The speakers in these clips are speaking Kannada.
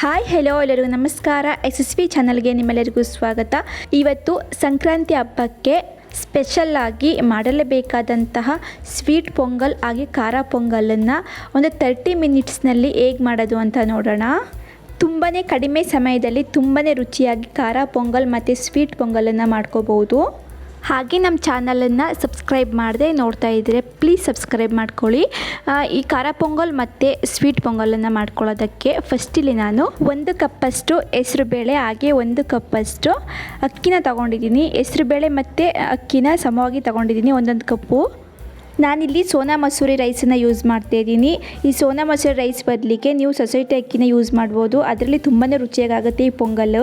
ಹಾಯ್ ಹೆಲೋ ಎಲ್ಲರಿಗೂ ನಮಸ್ಕಾರ. ಎಸ್ ಎಸ್ ಪಿ ಚಾನಲ್ಗೆ ನಿಮ್ಮೆಲ್ಲರಿಗೂ ಸ್ವಾಗತ. ಇವತ್ತು ಸಂಕ್ರಾಂತಿ ಹಬ್ಬಕ್ಕೆ ಸ್ಪೆಷಲ್ ಆಗಿ ಮಾಡಲೇಬೇಕಾದಂತಹ ಸ್ವೀಟ್ ಪೊಂಗಲ್, ಹಾಗೆ ಖಾರ ಪೊಂಗಲನ್ನು ಒಂದು ತರ್ಟಿ ಮಿನಿಟ್ಸ್ನಲ್ಲಿ ಹೇಗೆ ಮಾಡೋದು ಅಂತ ನೋಡೋಣ. ತುಂಬಾ ಕಡಿಮೆ ಸಮಯದಲ್ಲಿ ತುಂಬಾ ರುಚಿಯಾಗಿ ಖಾರ ಪೊಂಗಲ್ ಮತ್ತು ಸ್ವೀಟ್ ಪೊಂಗಲನ್ನು ಮಾಡ್ಕೋಬೋದು ಹಾಗೆ ನಮ್ಮ ಚಾನಲನ್ನು ಸಬ್ಸ್ಕ್ರೈಬ್ ಮಾಡದೆ ನೋಡ್ತಾ ಇದ್ದರೆ ಪ್ಲೀಸ್ ಸಬ್ಸ್ಕ್ರೈಬ್ ಮಾಡ್ಕೊಳ್ಳಿ. ಈ ಖಾರ ಪೊಂಗಲ್ ಮತ್ತು ಸ್ವೀಟ್ ಪೊಂಗಲನ್ನು ಮಾಡ್ಕೊಳ್ಳೋದಕ್ಕೆ ಫಸ್ಟಿಲಿ ನಾನು ಒಂದು ಕಪ್ಪಷ್ಟು ಹೆಸರುಬೇಳೆ ಹಾಗೆ ಒಂದು ಕಪ್ಪಷ್ಟು ಅಕ್ಕಿನ ತಗೊಂಡಿದ್ದೀನಿ. ಹೆಸರುಬೇಳೆ ಮತ್ತು ಅಕ್ಕಿನ ಸಮವಾಗಿ ತಗೊಂಡಿದ್ದೀನಿ ಒಂದೊಂದು ಕಪ್ಪು. ನಾನಿಲ್ಲಿ ಸೋನಾ ಮಸೂರಿ ರೈಸನ್ನು ಯೂಸ್ ಮಾಡ್ತಾ ಇದ್ದೀನಿ. ಈ ಸೋನಾ ಮಸೂರಿ ರೈಸ್ ಬದಲಿಗೆ ನೀವು ಸೊಸೈಟಿ ಅಕ್ಕಿನ ಯೂಸ್ ಮಾಡ್ಬೋದು. ಅದರಲ್ಲಿ ತುಂಬಾ ರುಚಿಯಾಗುತ್ತೆ ಈ ಪೊಂಗಲ್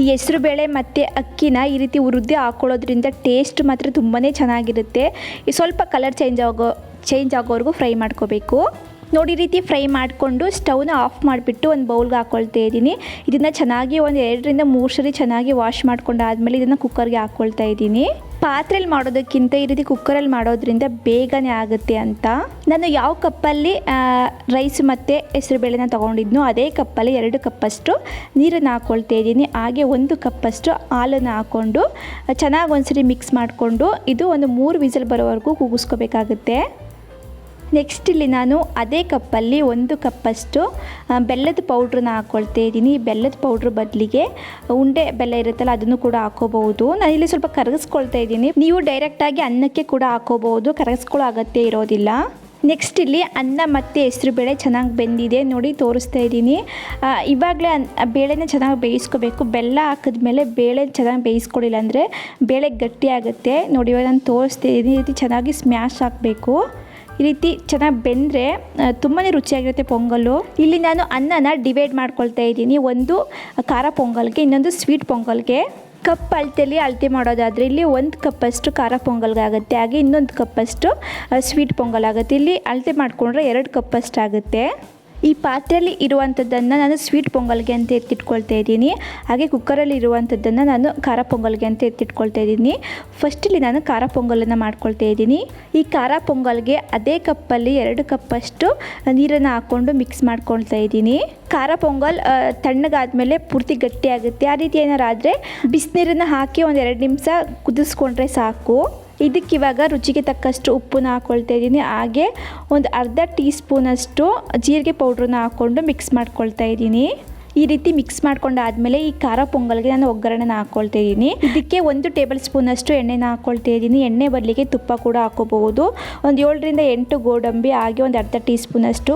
ಈ ಹೆಸರು ಬೇಳೆ ಮತ್ತು ಅಕ್ಕಿನ ಈ ರೀತಿ ಹುರಿದು ಹಾಕೊಳ್ಳೋದ್ರಿಂದ ಟೇಸ್ಟ್ ಮಾತ್ರ ತುಂಬಾ ಚೆನ್ನಾಗಿರುತ್ತೆ. ಈ ಸ್ವಲ್ಪ ಕಲರ್ ಚೇಂಜ್ ಆಗೋ ಚೇಂಜ್ ಆಗೋವರೆಗೂ ಫ್ರೈ ಮಾಡ್ಕೋಬೇಕು. ನೋಡಿ ರೀತಿ ಫ್ರೈ ಮಾಡಿಕೊಂಡು ಸ್ಟವ್ನ ಆಫ್ ಮಾಡಿಬಿಟ್ಟು ಒಂದು ಬೌಲ್ಗೆ ಹಾಕ್ಕೊಳ್ತಾ ಇದ್ದೀನಿ. ಇದನ್ನು ಚೆನ್ನಾಗಿ ಒಂದು ಎರಡರಿಂದ ಮೂರು ಸರಿ ಚೆನ್ನಾಗಿ ವಾಶ್ ಮಾಡ್ಕೊಂಡು ಆದಮೇಲೆ ಇದನ್ನು ಕುಕ್ಕರ್ಗೆ ಹಾಕ್ಕೊಳ್ತಾ ಇದ್ದೀನಿ. ಪಾತ್ರೆಯಲ್ಲಿ ಮಾಡೋದಕ್ಕಿಂತ ಈ ರೀತಿ ಕುಕ್ಕರಲ್ಲಿ ಮಾಡೋದ್ರಿಂದ ಬೇಗನೆ ಆಗುತ್ತೆ ಅಂತ. ನಾನು ಯಾವ ಕಪ್ಪಲ್ಲಿ ರೈಸ್ ಮತ್ತು ಹೆಸರುಬೇಳೆನ ತೊಗೊಂಡಿದ್ನೋ ಅದೇ ಕಪ್ಪಲ್ಲಿ ಎರಡು ಕಪ್ಪಷ್ಟು ನೀರನ್ನು ಹಾಕ್ಕೊಳ್ತಾ ಇದ್ದೀನಿ. ಹಾಗೆ ಒಂದು ಕಪ್ಪಷ್ಟು ಹಾಲನ್ನು ಹಾಕ್ಕೊಂಡು ಚೆನ್ನಾಗಿ ಒಂದ್ಸರಿ ಮಿಕ್ಸ್ ಮಾಡಿಕೊಂಡು ಇದು ಒಂದು ಮೂರು ವಿಸಲ್ ಬರೋವರೆಗೂ ಕೂಗಿಸ್ಕೋಬೇಕಾಗುತ್ತೆ. ನೆಕ್ಸ್ಟ್ ಇಲ್ಲಿ ನಾನು ಅದೇ ಕಪ್ಪಲ್ಲಿ ಒಂದು ಕಪ್ಪಷ್ಟು ಬೆಲ್ಲದ ಪೌಡ್ರನ್ನ ಹಾಕ್ಕೊಳ್ತಾ ಇದ್ದೀನಿ. ಬೆಲ್ಲದ ಪೌಡ್ರ್ ಬದಲಿಗೆ ಉಂಡೆ ಬೆಲ್ಲ ಇರುತ್ತಲ್ಲ, ಅದನ್ನು ಕೂಡ ಹಾಕೋಬಹುದು. ಇಲ್ಲಿ ಸ್ವಲ್ಪ ಕರಗಿಸ್ಕೊಳ್ತಾ ಇದ್ದೀನಿ. ನೀವು ಡೈರೆಕ್ಟಾಗಿ ಅನ್ನಕ್ಕೆ ಕೂಡ ಹಾಕೋಬಹುದು. ಕರಗಿಸ್ಕೊಳ್ಳೋ ಅಗತ್ಯ ಇರೋದಿಲ್ಲ. ನೆಕ್ಸ್ಟ್ ಇಲ್ಲಿ ಅನ್ನ ಮತ್ತು ಹೆಸರುಬೇಳೆ ಚೆನ್ನಾಗಿ ಬೆಂದಿದೆ. ನೋಡಿ, ತೋರಿಸ್ತಾ ಇದ್ದೀನಿ. ಇವಾಗಲೇ ಅನ್ ಬೇಳೆನ ಚೆನ್ನಾಗಿ ಬೇಯಿಸ್ಕೋಬೇಕು. ಬೆಲ್ಲ ಹಾಕಿದ್ಮೇಲೆ ಬೇಳೆ ಚೆನ್ನಾಗಿ ಬೇಯಿಸ್ಕೊಳ್ಳಿಲ್ಲ ಅಂದರೆ ಬೇಳೆ ಗಟ್ಟಿ ಆಗುತ್ತೆ. ನೋಡಿ, ಇವಾಗ ನಾನು ತೋರಿಸ್ತಾ ಇದ್ದೀನಿ. ಈ ರೀತಿ ಚೆನ್ನಾಗಿ ಸ್ಮ್ಯಾಶ್ ಹಾಕಬೇಕು. ಈ ರೀತಿ ಚೆನ್ನಾಗಿ ಬೆಂದರೆ ತುಂಬಾ ರುಚಿಯಾಗಿರುತ್ತೆ ಪೊಂಗಲ್ಲು ಇಲ್ಲಿ ನಾನು ಅನ್ನನ ಡಿವೈಡ್ ಮಾಡ್ಕೊಳ್ತಾ ಇದ್ದೀನಿ. ಒಂದು ಖಾರ ಪೊಂಗಲ್ಗೆ, ಇನ್ನೊಂದು ಸ್ವೀಟ್ ಪೊಂಗಲ್ಗೆ. ಕಪ್ ಅಳತೆಯಲ್ಲಿ ಅಳತೆ ಮಾಡೋದಾದರೆ ಇಲ್ಲಿ ಒಂದು ಕಪ್ಪಷ್ಟು ಖಾರ ಪೊಂಗಲ್ಗೆ ಆಗುತ್ತೆ. ಹಾಗೆ ಇನ್ನೊಂದು ಕಪ್ಪಷ್ಟು ಸ್ವೀಟ್ ಪೊಂಗಲ್ ಆಗುತ್ತೆ. ಇಲ್ಲಿ ಅಳತೆ ಮಾಡಿಕೊಂಡ್ರೆ ಎರಡು ಕಪ್ಪಷ್ಟು ಆಗುತ್ತೆ ಈ ಪಾತ್ರೆಯಲ್ಲಿ ಇರುವಂಥದ್ದನ್ನು ನಾನು ಸ್ವೀಟ್ ಪೊಂಗಲ್ಗೆ ಅಂತ ಎತ್ತಿಟ್ಕೊಳ್ತಾ ಇದ್ದೀನಿ. ಹಾಗೆ ಕುಕ್ಕರಲ್ಲಿ ಇರುವಂಥದ್ದನ್ನು ನಾನು ಖಾರ ಪೊಂಗಲ್ಗೆ ಅಂತ ಎತ್ತಿಟ್ಕೊಳ್ತಾ ಇದ್ದೀನಿ. ಫಸ್ಟಲ್ಲಿ ನಾನು ಖಾರ ಪೊಂಗಲನ್ನು ಮಾಡ್ಕೊಳ್ತಾ ಇದ್ದೀನಿ. ಈ ಖಾರ ಪೊಂಗಲ್ಗೆ ಅದೇ ಕಪ್ಪಲ್ಲಿ ಎರಡು ಕಪ್ಪಷ್ಟು ನೀರನ್ನು ಹಾಕ್ಕೊಂಡು ಮಿಕ್ಸ್ ಮಾಡ್ಕೊಳ್ತಾ ಇದ್ದೀನಿ. ಖಾರ ಪೊಂಗಲ್ ತಣ್ಣಗಾದಮೇಲೆ ಪೂರ್ತಿ ಗಟ್ಟಿಯಾಗುತ್ತೆ. ಆ ರೀತಿ ಏನಾರು ಆದರೆ ಬಿಸಿನೀರನ್ನು ಹಾಕಿ ಒಂದು ಎರಡು ನಿಮಿಷ ಕುದಿಸ್ಕೊಂಡ್ರೆ ಸಾಕು. ಇದಕ್ಕೆ ಇವಾಗ ರುಚಿಗೆ ತಕ್ಕಷ್ಟು ಉಪ್ಪನ್ನ ಹಾಕ್ಕೊಳ್ತಾ ಇದ್ದೀನಿ. ಹಾಗೆ ಒಂದು ಅರ್ಧ ಟೀ ಸ್ಪೂನಷ್ಟು ಜೀರಿಗೆ ಪೌಡ್ರನ್ನ ಹಾಕ್ಕೊಂಡು ಮಿಕ್ಸ್ ಮಾಡ್ಕೊಳ್ತಾ ಇದ್ದೀನಿ. ಈ ರೀತಿ ಮಿಕ್ಸ್ ಮಾಡ್ಕೊಂಡಾದ್ಮೇಲೆ ಈ ಖಾರ ಪೊಂಗಲ್ಗೆ ನಾನು ಒಗ್ಗರಣೆನ ಹಾಕ್ಕೊಳ್ತಾ ಇದ್ದೀನಿ. ಇದಕ್ಕೆ ಒಂದು ಟೇಬಲ್ ಸ್ಪೂನಷ್ಟು ಎಣ್ಣೆನ ಹಾಕ್ಕೊಳ್ತಾ ಇದ್ದೀನಿ. ಎಣ್ಣೆ ಬದಲಿಗೆ ತುಪ್ಪ ಕೂಡ ಹಾಕೋಬಹುದು. ಒಂದು ಏಳರಿಂದ ಎಂಟು ಗೋಡಂಬಿ, ಹಾಗೆ ಒಂದು ಅರ್ಧ ಟೀ ಸ್ಪೂನಷ್ಟು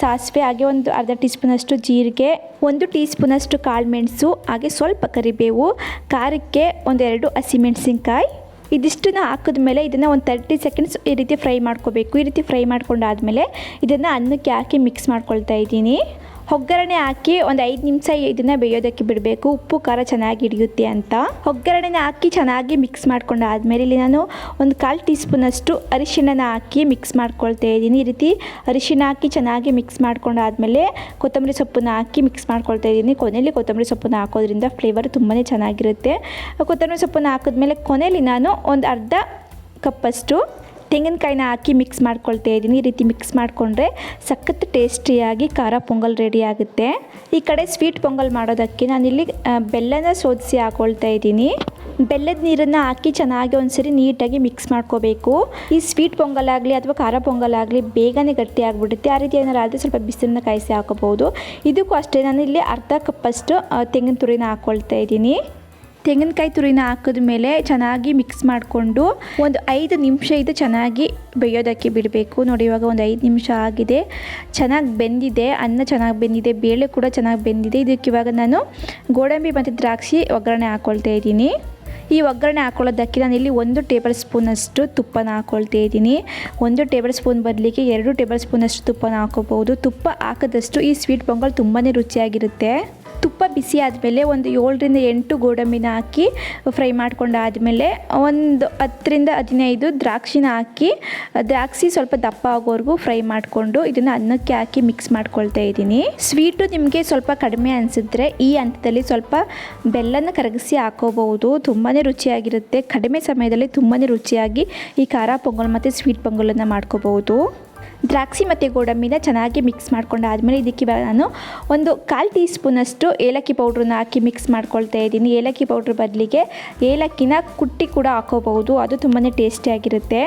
ಸಾಸಿವೆ, ಹಾಗೆ ಒಂದು ಅರ್ಧ ಟೀ ಸ್ಪೂನಷ್ಟು ಜೀರಿಗೆ, ಒಂದು ಟೀ ಸ್ಪೂನಷ್ಟು ಕಾಳುಮೆಣಸು ಹಾಗೆ ಸ್ವಲ್ಪ ಕರಿಬೇವು, ಖಾರಕ್ಕೆ ಒಂದೆರಡು ಹಸಿಮೆಣಸಿನ್ಕಾಯಿ ಇದಿಷ್ಟನ್ನ ಹಾಕಿದ್ಮೇಲೆ ಇದನ್ನು ಒಂದು ತರ್ಟಿ ಸೆಕೆಂಡ್ಸ್ ಈ ರೀತಿ ಫ್ರೈ ಮಾಡ್ಕೋಬೇಕು. ಈ ರೀತಿ ಫ್ರೈ ಮಾಡ್ಕೊಂಡಾದ್ಮೇಲೆ ಇದನ್ನು ಅನ್ನಕ್ಕೆ ಹಾಕಿ ಮಿಕ್ಸ್ ಮಾಡ್ಕೊಳ್ತಾ ಇದ್ದೀನಿ. ಒಗ್ಗರಣೆ ಹಾಕಿ ಒಂದು ಐದು ನಿಮಿಷ ಇದನ್ನು ಬೇಯೋದಕ್ಕೆ ಬಿಡಬೇಕು. ಉಪ್ಪು, ಖಾರ ಚೆನ್ನಾಗಿ ಹಿಡಿಯುತ್ತೆ ಅಂತ. ಒಗ್ಗರಣೆನ ಹಾಕಿ ಚೆನ್ನಾಗಿ ಮಿಕ್ಸ್ ಮಾಡ್ಕೊಂಡು ಆದಮೇಲೆ ಇಲ್ಲಿ ನಾನು ಒಂದು ಕಾಲು ಟೀ ಸ್ಪೂನಷ್ಟು ಅರಿಶಿಣನ ಹಾಕಿ ಮಿಕ್ಸ್ ಮಾಡ್ಕೊಳ್ತಾ ಇದ್ದೀನಿ. ಈ ರೀತಿ ಅರಿಶಿಣ ಹಾಕಿ ಚೆನ್ನಾಗಿ ಮಿಕ್ಸ್ ಮಾಡ್ಕೊಂಡು ಆದಮೇಲೆ ಕೊತ್ತಂಬರಿ ಸೊಪ್ಪನ್ನ ಹಾಕಿ ಮಿಕ್ಸ್ ಮಾಡ್ಕೊಳ್ತಾ ಇದ್ದೀನಿ. ಕೊನೆಯಲ್ಲಿ ಕೊತ್ತಂಬರಿ ಸೊಪ್ಪನ್ನ ಹಾಕೋದ್ರಿಂದ ಫ್ಲೇವರ್ ತುಂಬಾ ಚೆನ್ನಾಗಿರುತ್ತೆ. ಕೊತ್ತಂಬರಿ ಸೊಪ್ಪನ್ನ ಹಾಕಿದ್ಮೇಲೆ ಕೊನೆಯಲ್ಲಿ ನಾನು ಒಂದು ಅರ್ಧ ಕಪ್ಪಷ್ಟು ತೆಂಗಿನಕಾಯಿನ ಹಾಕಿ ಮಿಕ್ಸ್ ಮಾಡ್ಕೊಳ್ತಾ ಇದ್ದೀನಿ. ಈ ರೀತಿ ಮಿಕ್ಸ್ ಮಾಡಿಕೊಂಡ್ರೆ ಸಖತ್ ಟೇಸ್ಟಿಯಾಗಿ ಖಾರ ಪೊಂಗಲ್ ರೆಡಿ ಆಗುತ್ತೆ. ಈ ಕಡೆ ಸ್ವೀಟ್ ಪೊಂಗಲ್ ಮಾಡೋದಕ್ಕೆ ನಾನಿಲ್ಲಿ ಇಲ್ಲಿ ಬೆಲ್ಲನ ಸೋದಿಸಿ ಹಾಕೊಳ್ತಾ ಇದ್ದೀನಿ. ಬೆಲ್ಲದ ನೀರನ್ನು ಹಾಕಿ ಚೆನ್ನಾಗಿ ಒಂದ್ಸರಿ ನೀಟಾಗಿ ಮಿಕ್ಸ್ ಮಾಡ್ಕೋಬೇಕು. ಈ ಸ್ವೀಟ್ ಪೊಂಗಲ್ ಆಗಲಿ ಅಥವಾ ಖಾರ ಪೊಂಗಲ್ ಆಗಲಿ ಬೇಗನೆ ಗಟ್ಟಿ ಆಗಿಬಿಡುತ್ತೆ. ಆ ರೀತಿ ಏನಾರು ಆದರೆ ಸ್ವಲ್ಪ ಬಿಸಿಲನ್ನ ಕಾಯಿಸಿ ಹಾಕೋಬಹುದು. ಇದಕ್ಕೂ ಅಷ್ಟೇ ನಾನು ಇಲ್ಲಿ ಅರ್ಧ ಕಪ್ಪಷ್ಟು ತೆಂಗಿನ ತುರಿನ ಹಾಕ್ಕೊಳ್ತಾ ಇದ್ದೀನಿ. ತೆಂಗಿನಕಾಯಿ ತುರಿನ ಹಾಕಿದ ಮೇಲೆ ಚೆನ್ನಾಗಿ ಮಿಕ್ಸ್ ಮಾಡಿಕೊಂಡು ಒಂದು ಐದು ನಿಮಿಷ ಇದು ಚೆನ್ನಾಗಿ ಬೇಯೋದಕ್ಕೆ ಬಿಡಬೇಕು. ನೋಡಿ, ಇವಾಗ ಒಂದು ಐದು ನಿಮಿಷ ಆಗಿದೆ. ಚೆನ್ನಾಗಿ ಬೆಂದಿದೆ. ಅನ್ನ ಚೆನ್ನಾಗಿ ಬೆಂದಿದೆ. ಬೇಳೆ ಕೂಡ ಚೆನ್ನಾಗಿ ಬೆಂದಿದೆ. ಇದಕ್ಕೆ ಇವಾಗ ನಾನು ಗೋಡಂಬಿ ಮತ್ತು ದ್ರಾಕ್ಷಿ ಒಗ್ಗರಣೆ ಹಾಕ್ಕೊಳ್ತಾ ಇದ್ದೀನಿ. ಈ ಒಗ್ಗರಣೆ ನಾನು ಇಲ್ಲಿ ಒಂದು ಟೇಬಲ್ ಸ್ಪೂನಷ್ಟು ತುಪ್ಪನ ಹಾಕ್ಕೊಳ್ತಾ ಇದ್ದೀನಿ. ಒಂದು ಟೇಬಲ್ ಸ್ಪೂನ್ ಬದಲಿಗೆ ಎರಡು ಟೇಬಲ್ ಸ್ಪೂನಷ್ಟು ತುಪ್ಪನ ಹಾಕೋಬಹುದು. ತುಪ್ಪ ಹಾಕಿದಷ್ಟು ಈ ಸ್ವೀಟ್ ಪೊಂಗಲ್ ತುಂಬಾ ರುಚಿಯಾಗಿರುತ್ತೆ. ತುಪ್ಪ ಬಿಸಿ ಆದಮೇಲೆ ಒಂದು ಏಳರಿಂದ ಎಂಟು ಗೋಡಂಬಿನ ಹಾಕಿ ಫ್ರೈ ಮಾಡ್ಕೊಂಡಾದಮೇಲೆ ಒಂದು ಹತ್ತರಿಂದ ಹದಿನೈದು ದ್ರಾಕ್ಷಿನ ಹಾಕಿ, ದ್ರಾಕ್ಷಿ ಸ್ವಲ್ಪ ದಪ್ಪ ಆಗೋವರೆಗೂ ಫ್ರೈ ಮಾಡಿಕೊಂಡು ಇದನ್ನು ಅನ್ನಕ್ಕೆ ಹಾಕಿ ಮಿಕ್ಸ್ ಮಾಡ್ಕೊಳ್ತಾ ಇದ್ದೀನಿ. ಸ್ವೀಟು ನಿಮಗೆ ಸ್ವಲ್ಪ ಕಡಿಮೆ ಅನಿಸಿದ್ರೆ ಈ ಹಂತದಲ್ಲಿ ಸ್ವಲ್ಪ ಬೆಲ್ಲನ ಕರಗಿಸಿ ಹಾಕೋಬಹುದು. ತುಂಬಾ ರುಚಿಯಾಗಿರುತ್ತೆ. ಕಡಿಮೆ ಸಮಯದಲ್ಲಿ ತುಂಬಾ ರುಚಿಯಾಗಿ ಈ ಖಾರ, ಪೊಂಗಲ್ ಮತ್ತು ಸ್ವೀಟ್ ಪೊಂಗಲನ್ನು ಮಾಡ್ಕೋಬಹುದು. ದ್ರಾಕ್ಷಿ ಮತ್ತು ಗೋಡಂಬಿನ ಚೆನ್ನಾಗಿ ಮಿಕ್ಸ್ ಮಾಡ್ಕೊಂಡಾದಮೇಲೆ ಇದಕ್ಕೆ ನಾನು ಒಂದು ಕಾಲು ಟೀ ಸ್ಪೂನಷ್ಟು ಏಲಕ್ಕಿ ಪೌಡ್ರನ್ನ ಹಾಕಿ ಮಿಕ್ಸ್ ಮಾಡ್ಕೊಳ್ತಾ ಇದ್ದೀನಿ. ಏಲಕ್ಕಿ ಪೌಡ್ರ್ ಬದಲಿಗೆ ಏಲಕ್ಕಿನ ಕುಟ್ಟಿ ಕೂಡ ಹಾಕೋಬಹುದು. ಅದು ತುಂಬಾ ಟೇಸ್ಟಿಯಾಗಿರುತ್ತೆ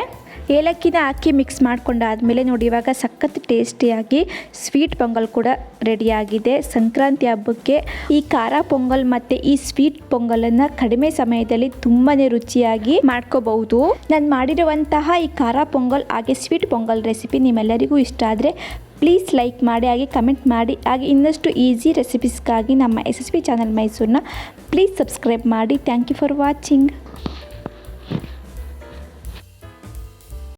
ಏಲಕ್ಕಿನ ಹಾಕಿ ಮಿಕ್ಸ್ ಮಾಡ್ಕೊಂಡಾದಮೇಲೆ ನೋಡಿ, ಇವಾಗ ಸಖತ್ ಟೇಸ್ಟಿಯಾಗಿ ಸ್ವೀಟ್ ಪೊಂಗಲ್ ಕೂಡ ರೆಡಿಯಾಗಿದೆ ಸಂಕ್ರಾಂತಿ ಹಬ್ಬಕ್ಕೆ ಈ ಖಾರ ಪೊಂಗಲ್ ಮತ್ತು ಈ ಸ್ವೀಟ್ ಪೊಂಗಲನ್ನು ಕಡಿಮೆ ಸಮಯದಲ್ಲಿ ತುಂಬಾ ರುಚಿಯಾಗಿ ಮಾಡ್ಕೋಬಹುದು. ನಾನು ಮಾಡಿರುವಂತಹ ಈ ಖಾರ ಪೊಂಗಲ್ ಹಾಗೆ ಸ್ವೀಟ್ ಪೊಂಗಲ್ ರೆಸಿಪಿ ನಿಮ್ಮೆಲ್ಲರಿಗೂ ಇಷ್ಟ ಆದರೆ ಪ್ಲೀಸ್ ಲೈಕ್ ಮಾಡಿ, ಹಾಗೆ ಕಮೆಂಟ್ ಮಾಡಿ, ಹಾಗೆ ಇನ್ನಷ್ಟು ಈಸಿ ರೆಸಿಪೀಸ್ಗಾಗಿ ನಮ್ಮ ಪಿ ಚಾನಲ್ ಮೈಸೂರನ್ನ ಪ್ಲೀಸ್ ಸಬ್ಸ್ಕ್ರೈಬ್ ಮಾಡಿ. Thank you for watching